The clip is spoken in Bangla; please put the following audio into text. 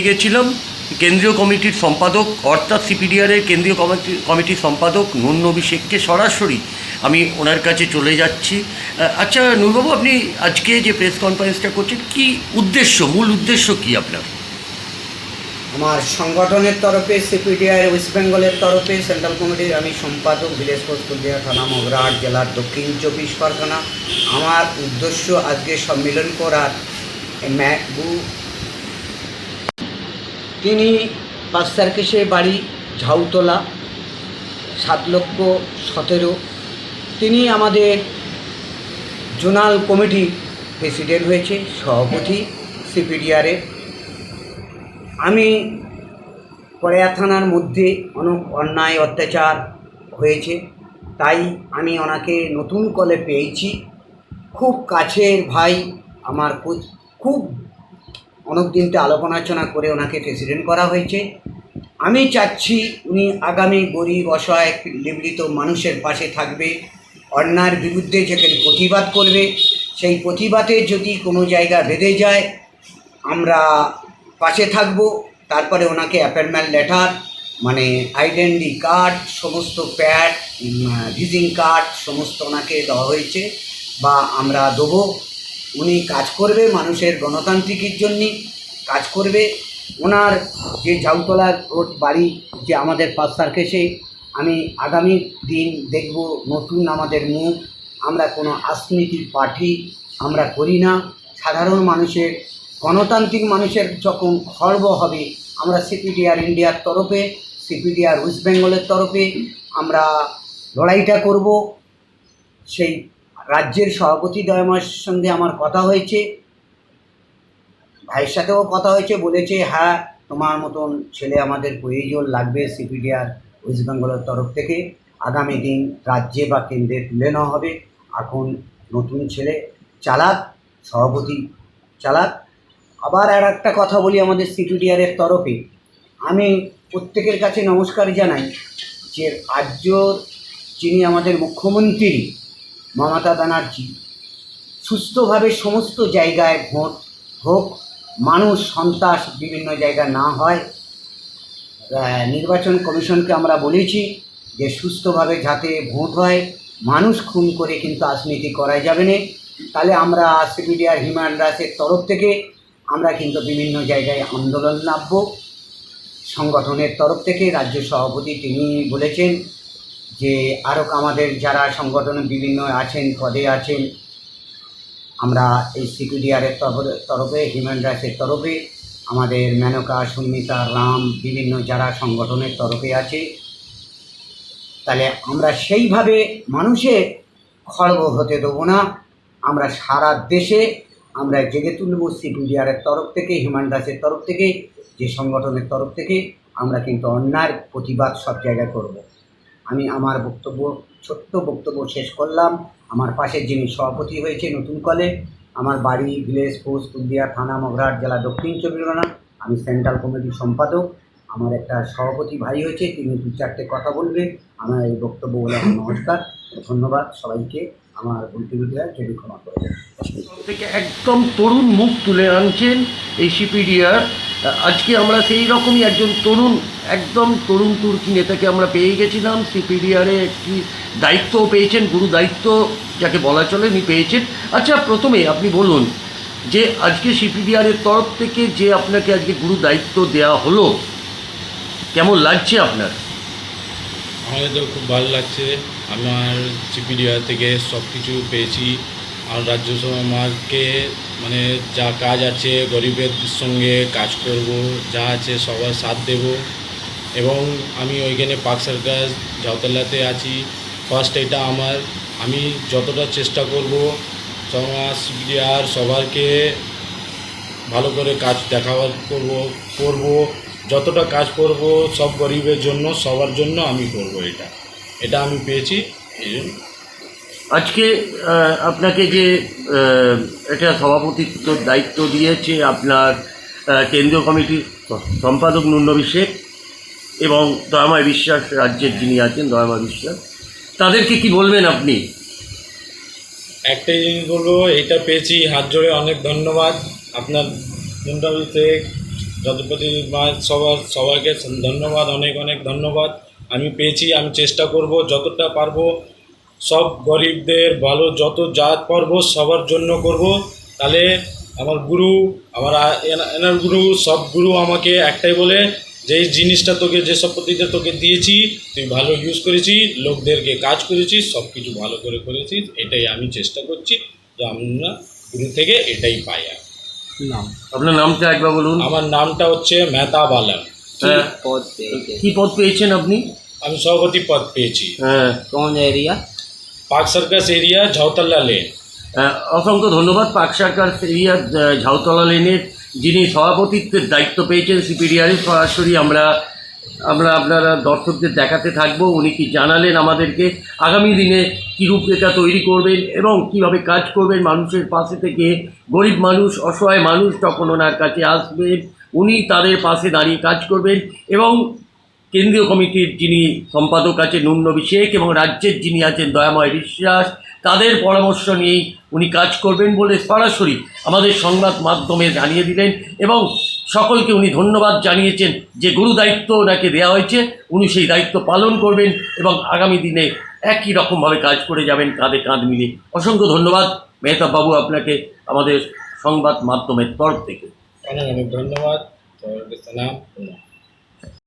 পেয়ে গেছিলাম। কেন্দ্রীয় কমিটির সম্পাদক, অর্থাৎ সিপিডিআরের কেন্দ্রীয় কমিটি কমিটির সম্পাদক নুন্নবী শেখকে সরাসরি আমি ওনার কাছে চলে যাচ্ছি। আচ্ছা নুরবাবু, আপনি আজকে যে প্রেস কনফারেন্সটা করছেন, কি উদ্দেশ্য, মূল উদ্দেশ্য কি আপনার? আমার সংগঠনের তরফে সিপিডিআই ওয়েস্ট বেঙ্গলের তরফে, সেন্ট্রাল কমিটির আমি সম্পাদক ভিলেজ কুলদিয়া থানা, মগরাহাট জেলার দক্ষিণ চব্বিশ পরগনা। আমার উদ্দেশ্য আজকে সম্মেলন করার ম্যাকবু তিনি পাঁচ সার্কেসে বাড়ি ঝাউতলা, সাত লক্ষ সতেরো। তিনি আমাদের জোনাল কমিটি প্রেসিডেন্ট হয়েছে, সভাপতি সিপিডিআরের আমি কড়িয়া থানার মধ্যে অনেক অন্যায়, অত্যাচার হয়েছে, তাই আমি ওনাকে নতুন কলে পেয়েছি। খুব কাছের ভাই আমার খুব অনেক দিনতে আলোচনা করে ওনাকে প্রেসিডেন্ট করা হয়েছে। আমি চাচ্ছি উনি আগামী গরিব, অসহায়, নিবৃত মানুষের পাশে থাকবে, অন্যায়ের বিরুদ্ধে যেখানে প্রতিবাদ করবে, সেই প্রতিবাদে যদি কোনো জায়গা বেঁধে যায়, আমরা পাশে থাকব। তারপরে ওনাকে অ্যাপয়েন্টমেন্ট লেটার মানে আইডেন্টি কার্ড সমস্ত প্যাড ভিজিং কার্ড সমস্ত ওনাকে দেওয়া হয়েছে বা আমরা দেবো। উনি কাজ করবে মানুষের গণতান্ত্রিকের জন্যে, কাজ করবে। ওনার যে জাউতলা রোড বাড়ি যে আমাদের পাঁচ সার্কেসে আমি আগামী দিন দেখব নতুন আমাদের মুখ। আমরা কোনো রাজনীতির পার্টি আমরা করি না। সাধারণ মানুষের, গণতান্ত্রিক মানুষের যখন খর্ব হবে, আমরা সিপিডিআর ইন্ডিয়ার তরফে, সিপিডিআর ওয়েস্ট বেঙ্গলের তরফে আমরা লড়াইটা করব। সেই রাজ্যের সভাপতি দয়মার সঙ্গে আমার কথা হয়েছে। ভাইয়ের সাথেও কথা হয়েছে, বলেছে হ্যাঁ তোমার মতন ছেলে আমাদের প্রয়োজন লাগবে সিপিডিআর ওয়েস্ট বেঙ্গলের তরফ থেকে। আগামী দিন রাজ্যে বা কেন্দ্রে তুলে নেওয়া হবে। এখন নতুন ছেলে চালাক, সভাপতি চালাক। আবার আর একটা কথা বলি আমাদের সিপিডিআরের তরফে। আমি প্রত্যেকের কাছে নমস্কার জানাই যে রাজ্যর যিনি আমাদের মুখ্যমন্ত্রী মমতা ব্যানার্জি, সুস্থভাবে সমস্ত জায়গায় ভোট হোক, মানুষ, সন্ত্রাস বিভিন্ন জায়গায় না হয় নির্বাচন কমিশনকে আমরা বলেছি যে সুস্থভাবে যাতে ভোট হয়, মানুষ খুন করে কিন্তু রাজনীতি করা যাবে না। তাহলে আমরা সিপিডিআর হিউম্যান রাইটসের তরফ থেকে আমরা কিন্তু বিভিন্ন জায়গায় আন্দোলন নামব। সংগঠনের তরফ থেকে রাজ্য সভাপতি তিনি বলেছেন যে আরও আমাদের যারা সংগঠনে বিভিন্ন আছেন, পদে আছেন, আমরা এই সিপিডিআরের তরফে হিউম্যান রাইটসের তরফে, আমাদের মেনকা সুমিতা রাম, বিভিন্ন যারা সংগঠনের তরফে আছে, তাহলে আমরা সেইভাবে মানুষের খড়গ হতে দেবো না আমরা সারা দেশে আমরা জেগে তুলব সিপিডিআরের তরফ থেকে, হিউম্যান রাইটসের তরফ থেকে, যে সংগঠনের তরফ থেকে, আমরা কিন্তু অন্যায়ের প্রতিবাদ সব জায়গায় করব। আমি আমার বক্তব্য, ছোট্ট বক্তব্য শেষ করলাম। আমার পাশে যিনি সভাপতি হয়েছে নতুন কলে, আমার বাড়ি ভিলেজ পোস্ট, কুলদিয়া থানা, মগরাহাট জেলা, দক্ষিণ চব্বিশ পরগনা। আমি সেন্ট্রাল কমিটির সম্পাদক। আমার একটা সভাপতি ভাই হয়েছে, তিনি দু চারটে কথা বলবে। আমার এই বক্তব্য বলে নমস্কার। ধন্যবাদ সবাইকে। আমার বলতে যদি ক্ষমা করবে থেকে একদম তরুণ মুখ তুলে আনছেন এই সিপিডিআর আজকে আমরা সেই রকমই একজন তরুণ, একদম তরুণ তুর্কি নেতাকে আমরা পেয়ে গেছিলাম। সিপিডিআরে একটি দায়িত্বও পেয়েছেন, গুরু দায়িত্ব যাকে বলা চলে, উনি পেয়েছেন। আচ্ছা প্রথমে আপনি বলুন যে আজকে সিপিডিআরের তরফ থেকে যে আপনাকে আজকে গুরু দায়িত্ব দেওয়া হলো, কেমন লাগছে আপনার? আমাদের তো খুব ভালো লাগছে। আমার চিপিডিয়া থেকে সব কিছু পেয়েছি। আর রাজ্য সমাজকে মানে যা কাজ আছে, গরিবের সঙ্গে কাজ করব, যা আছে সবার সাথ দেব। এবং আমি ওইখানে পাক সার্কাস ঝাউতলাতে আছি। ফার্স্ট এটা আমার। আমি যতটা চেষ্টা করব, সমাজ আর সবারকে ভালো করে কাজ দেখাবার করব করব। যতটা কাজ করব সব গরিবের জন্য, সবার জন্য আমি করব এটা। এটা আমি পেয়েছি, এই জন্য আজকে আপনাকে যে এটা সভাপতিত্ব দায়িত্ব দিয়েছে আপনার কেন্দ্রীয় কমিটির সম্পাদক নুন্নবী শেখ এবং দয়াময় বিশ্বাস রাজ্যের যিনি আছেন, দয়াময় বিশ্বাস, তাদেরকে কি বলবেন আপনি? একটাই জিনিস বলব, এটা পেয়েছি, হাত জোড়ে অনেক ধন্যবাদ। আপনার মুন্ডাবিতে যতপতি সবার, সবাইকে ধন্যবাদ, অনেক অনেক ধন্যবাদ। আমি পেয়েছি, আমি চেষ্টা করব, যতটা পারব সব গরিবদের ভালো যত জাত পারব সবার জন্য করব। তাহলে আমার গুরু আমার এনার গুরু সব গুরু আমাকে একটাই বলে যে এই জিনিসটা তোকে যে সম্পত্তিটা তোকে দিয়েছি তুই ভালো ইউজ করেছি লোকদেরকে কাজ করেছিস সব কিছু ভালো করে করেছিস এটাই আমি চেষ্টা করছি যে আমরা গুরু থেকে এটাই পাই আর নাম আপনার নামটা একবার বলুন। আমার নামটা হচ্ছে মেহতাব আলম হ্যাঁ, পদ কি পদ পেয়েছেন আপনি? আমি সভাপতি পদ পেয়েছি। হ্যাঁ। কোন area Park Circus area Jhautala lane অসংখ্য ধন্যবাদ পাক সরকার এরিয়া ঝাউতলা লেনের যিনি সভাপতিত্বের দায়িত্ব পেয়েছেন সিপিডিআরে সরাসরি আমরা আমরা আপনারা দর্শকদের দেখাতে থাকব। উনি কি জানালেন আমাদেরকে? আগামী দিনে কী রূপরেখা তৈরি করবেন এবং কীভাবে কাজ করবেন? মানুষের পাশে থেকে গরিব মানুষ, অসহায় মানুষ তখন ওনার কাছে আসবেন, উনি তাদের পাশে দাঁড়িয়ে কাজ করবেন এবং কেন্দ্রীয় কমিটির যিনি সম্পাদক আছেন নুন্নবী শেখ এবং রাজ্যের যিনি আছেন দয়াময় বিশ্বাস, তাদের পরামর্শ নিয়েই উনি কাজ করবেন বলে সরাসরি আমাদের সংবাদ মাধ্যমে জানিয়ে দিলেন এবং সকলকে উনি ধন্যবাদ জানিয়েছেন যে গুরু দায়িত্ব ওনাকে দেওয়া হয়েছে, উনি সেই দায়িত্ব পালন করবেন এবং আগামী দিনে একই রকমভাবে কাজ করে যাবেন কাঁধে কাঁধ মিলিয়ে। অসংখ্য ধন্যবাদ। মেহতাব বাবু আপনাকে আমাদের সংবাদ মাধ্যমের তরফ থেকে। অনেক অনেক ধন্যবাদ।